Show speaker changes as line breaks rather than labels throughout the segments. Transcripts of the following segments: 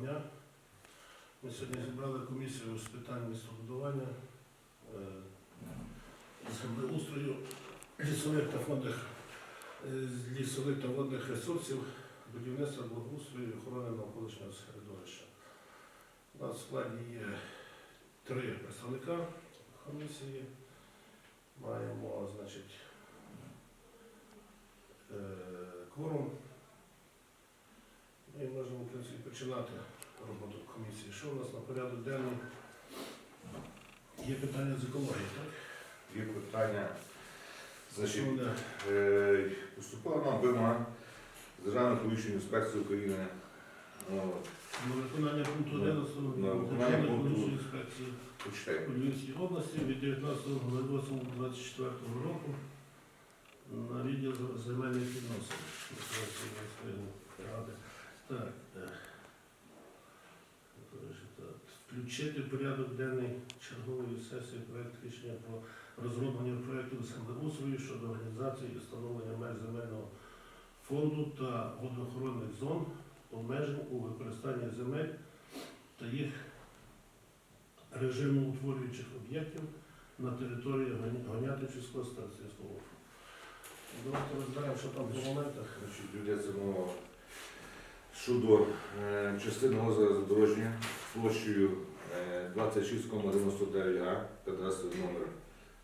дня. Ми сьогодні зібрали комісію з питань містобудування, е, землеустрою, лісових та водних, е, лісових та водних ресурсів, будівництва, благоустрою і охорони навколишнього середовища. У нас в складі є три представника комісії. Маємо, значить, е, кворум. Починати роботу комісії. Що у нас на порядок денний? Є питання з екології, так?
Є питання. Значить,
Що вони?
е, поступила нам вимога з Державної екологічної інспекції України. От,
На виконання пункту 11
На виконання
Державної
пункту-
інспекції
Почитайте.
у Львівській області від 19.08.24 року на відділ земельних відносин міської ради. Так. е, коротше, так. Включити в порядок денний чергової сесії проект рішення про розроблення проєкту землеустрою щодо організації і встановлення меж земельного фонду та водоохоронних зон, обмежень у використанні земель та їх режиму утворюючих об'єктів на території Гоня- Гонятичівського станційського округу. Давайте розберемо, що там по моментах.
Щодо е, частини озера задорожнього площею 26,99 га, кадастровий номер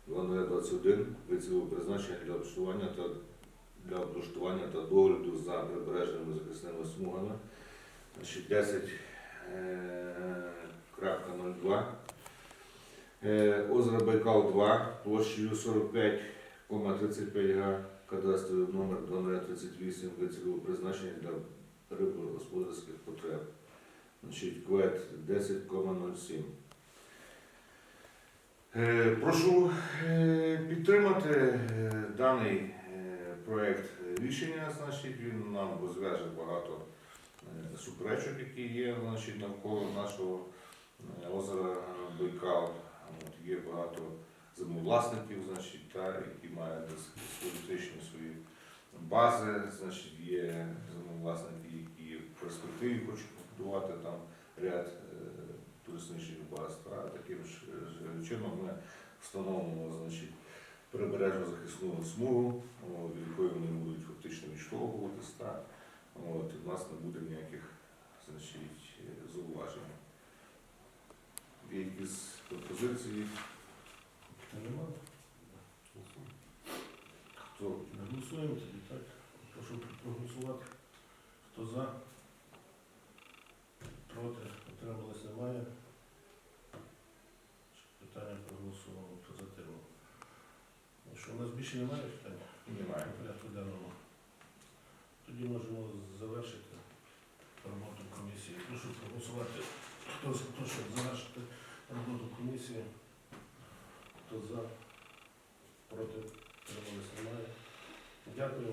2021, вицілого призначення для облаштування та для облаштування та догляду за прибережними захисними смугами. Значить, 10 е, крапка 02. Е, Озеро Байкал 2 площею 45,35 га, кадастровий номер 2038 вицільового призначення для рибогосподарських потреб. Значить, квет 10,07. Е, Прошу е, підтримати е, даний проект рішення. Значить, він нам розв'яже багато суперечок, які є значить, навколо нашого озера Байкал. От, є багато землевласників, значить, та, які мають політичні свої бази, значить, є землевласники, які в перспективі хочуть побудувати там ряд е, туристичних баз. Та, таким ж ж чином ми встановимо значить, прибережну захисну смугу, від якої вони будуть фактично відштовхуватись. Та, от, і в нас не буде ніяких значить, е, зауважень. Є якісь пропозиції?
Нема.
Хто
Не Голосуємо тоді, так? Прошу проголосувати. Хто за? Якщо у нас більше немає питань
Немає.
порядку денного, тоді можемо завершити роботу комісії. Прошу проголосувати, хто за щоб завершити роботу комісії, хто за, проти, тримались немає. Дякую.